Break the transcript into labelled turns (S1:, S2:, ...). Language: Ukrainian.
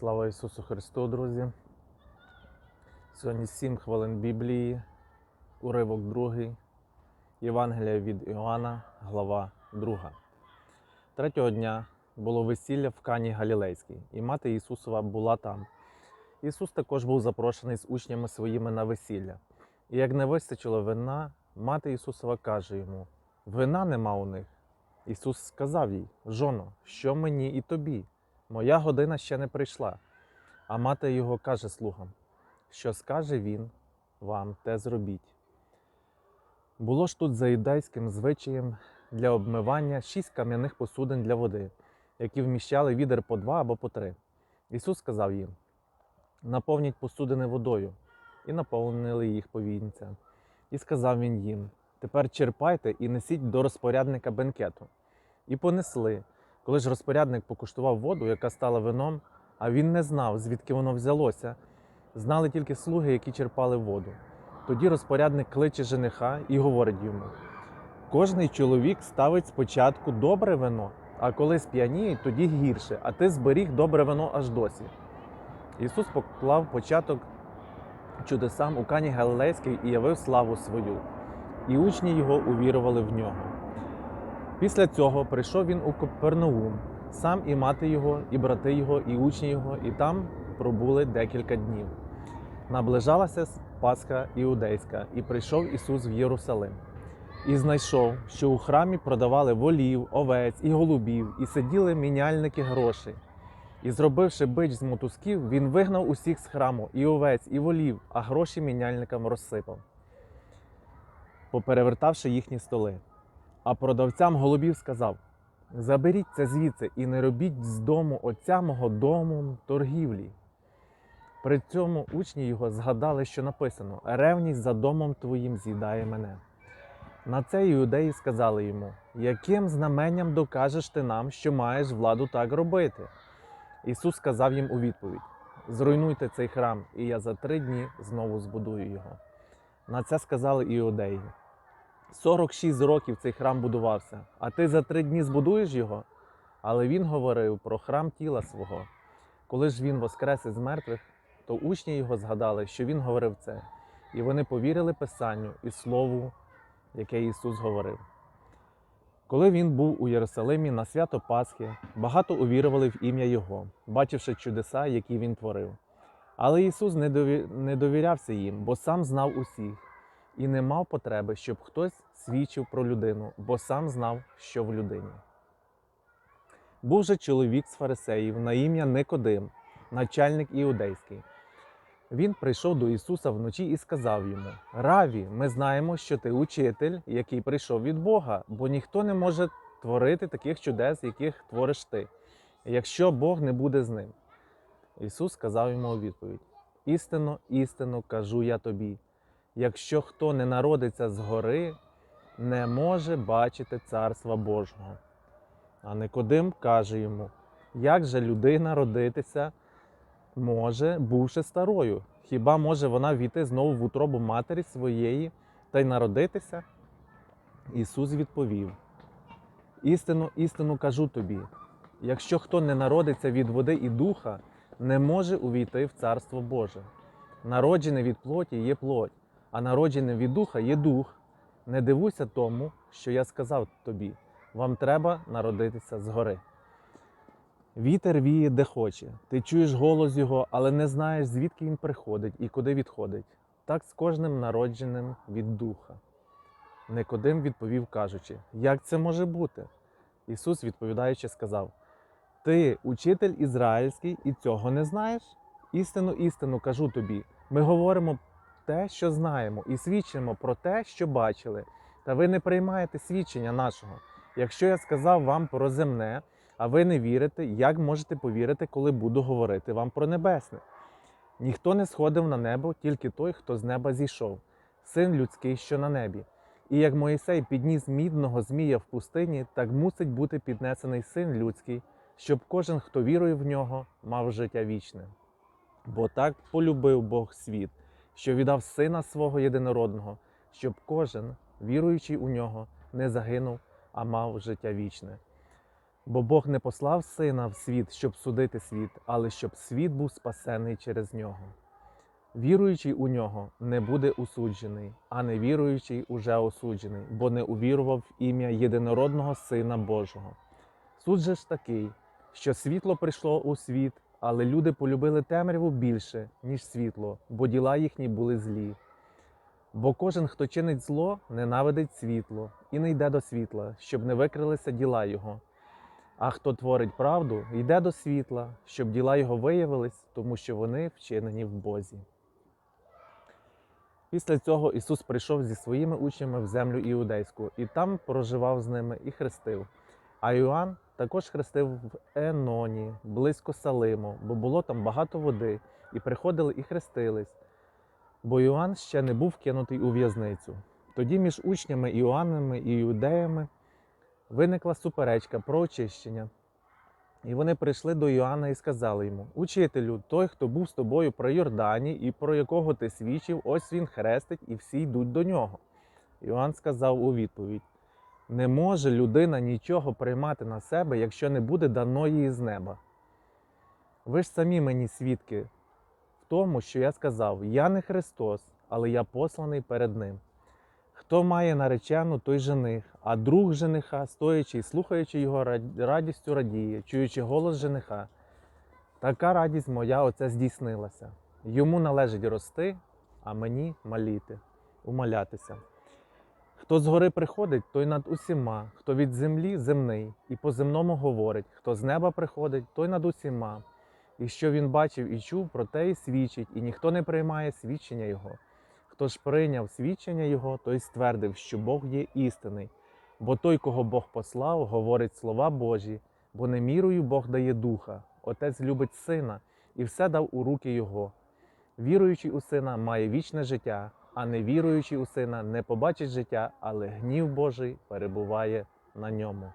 S1: Слава Ісусу Христу, друзі! Сьогодні 7 хвилин Біблії, уривок 2, Євангелія від Іоанна, глава 2. Третього дня було весілля в Кані Галілейській, і мати Ісусова була там. Ісус також був запрошений з учнями своїми на весілля. І як не вистачило вина, мати Ісусова каже йому: Вина нема у них. Ісус сказав їй: Жоно, що мені і тобі? Моя година ще не прийшла. А мати його каже слугам, що скаже він вам, те зробіть. Було ж тут за юдейським звичаєм для обмивання шість кам'яних посудин для води, які вміщали відер по два або по три. Ісус сказав їм: наповніть посудини водою, і наповнили їх повінця. І сказав він їм: Тепер черпайте і несіть до розпорядника бенкету. І понесли. Коли ж розпорядник покуштував воду, яка стала вином, а він не знав, звідки воно взялося, знали тільки слуги, які черпали воду. Тоді розпорядник кличе жениха і говорить йому: кожний чоловік ставить спочатку добре вино, а коли сп'яніє, тоді гірше, а ти зберіг добре вино аж досі. Ісус поклав початок чудесам у Кані Галилейській і явив славу свою, і учні його увірували в нього. Після цього прийшов він у Капернаум, сам і мати його, і брати його, і учні його, і там пробули декілька днів. Наближалася Пасха іудейська, і прийшов Ісус в Єрусалим. І знайшов, що у храмі продавали волів, овець і голубів, і сиділи міняльники грошей. І, зробивши бич з мотузків, він вигнав усіх з храму, і овець, і волів, а гроші міняльникам розсипав, поперевертавши їхні столи. А продавцям голубів сказав: Заберіть це звідси і не робіть з дому отця мого домом торгівлі. При цьому учні його згадали, що написано: ревність за домом твоїм з'їдає мене. На це іудеї сказали йому: Яким знаменням докажеш ти нам, що маєш владу так робити? Ісус сказав їм у відповідь: Зруйнуйте цей храм, і я за три дні знову збудую його. На це сказали іудеї. 46 років цей храм будувався, а ти за три дні збудуєш його? Але він говорив про храм тіла свого. Коли ж він воскрес із мертвих, то учні його згадали, що він говорив це, і вони повірили Писанню і Слову, яке Ісус говорив. Коли він був у Єрусалимі на свято Пасхи, багато увірували в ім'я Його, бачивши чудеса, які він творив. Але Ісус не довірявся їм, бо сам знав усіх і не мав потреби, щоб хтось свідчив про людину, бо сам знав, що в людині. Був же чоловік з фарисеїв на ім'я Никодим, начальник іудейський. Він прийшов до Ісуса вночі і сказав йому: Раві, ми знаємо, що ти учитель, який прийшов від Бога, бо ніхто не може творити таких чудес, яких твориш ти, якщо Бог не буде з ним. Ісус сказав йому у відповідь: Істинно, істинно кажу я тобі якщо хто не народиться згори, не може бачити Царства Божого. А Никодим каже йому, як же людина родитися може, бувши старою? Хіба може вона війти знову в утробу матері своєї та й народитися? Ісус відповів: Істину, істину кажу тобі, якщо хто не народиться від води і духа, не може увійти в Царство Боже. Народжене від плоті є плоть, а народжене від духа є дух. Не дивуйся тому, що я сказав тобі. Вам треба народитися згори. Вітер віє, де хоче. Ти чуєш голос його, але не знаєш, звідки він приходить і куди відходить. Так з кожним народженим від духа. Никодим відповів, кажучи, як це може бути? Ісус, відповідаючи, сказав: Ти, учитель ізраїльський, і цього не знаєш? Істину, істину кажу тобі. Ми говоримо те, що знаємо, і свідчимо про те, що бачили. Та ви не приймаєте свідчення нашого. Якщо я сказав вам про земне, а ви не вірите, як можете повірити, коли буду говорити вам про небесне? Ніхто не сходив на небо, тільки той, хто з неба зійшов, син людський, що на небі. І як Моїсей підніс мідного змія в пустині, так мусить бути піднесений син людський, щоб кожен, хто вірує в нього, мав життя вічне. Бо так полюбив Бог світ, що віддав сина свого єдинородного, щоб кожен, віруючий у нього, не загинув, а мав життя вічне. Бо Бог не послав сина в світ, щоб судити світ, але щоб світ був спасений через нього. Віруючий у нього не буде осуджений, а невіруючий уже осуджений, бо не увірував в ім'я єдинородного Сина Божого. Суд же ж такий, що світло прийшло у світ, але люди полюбили темряву більше, ніж світло, бо діла їхні були злі. Бо кожен, хто чинить зло, ненавидить світло і не йде до світла, щоб не викрилися діла його. А хто творить правду, йде до світла, щоб діла його виявились, тому що вони вчинені в Бозі. Після цього Ісус прийшов зі своїми учнями в землю іудейську і там проживав з ними і хрестив. А Іоанн також хрестив в Еноні, близько Салиму, бо було там багато води, і приходили і хрестились, бо Іоанн ще не був кинутий у в'язницю. Тоді між учнями Іоаннами і іудеями виникла суперечка про очищення. І вони прийшли до Іоанна і сказали йому: Учителю, той, хто був з тобою при Йордані і про якого ти свідчив, ось він хрестить, і всі йдуть до нього. Іоанн сказав у відповідь: Не може людина нічого приймати на себе, якщо не буде дано її з неба. Ви ж самі мені свідки в тому, що я сказав: Я не Христос, але я посланий перед Ним. Хто має наречену, той жених, а друг жениха, стоячи і слухаючи його радістю радіє, чуючи голос жениха. Така радість моя оце здійснилася. Йому належить рости, а мені маліти, умолятися. Хто згори приходить, той над усіма, хто від землі земний, і по земному говорить, хто з неба приходить, той над усіма. І що він бачив і чув, про те і свідчить, і ніхто не приймає свідчення його. Хто ж прийняв свідчення Його, той ствердив, що Бог є істинний. Бо той, кого Бог послав, говорить слова Божі, бо не мірою Бог дає духа. Отець любить сина і все дав у руки Його. Віруючий у сина має вічне життя, а не віруючи у сина не побачить життя, але гнів Божий перебуває на ньому.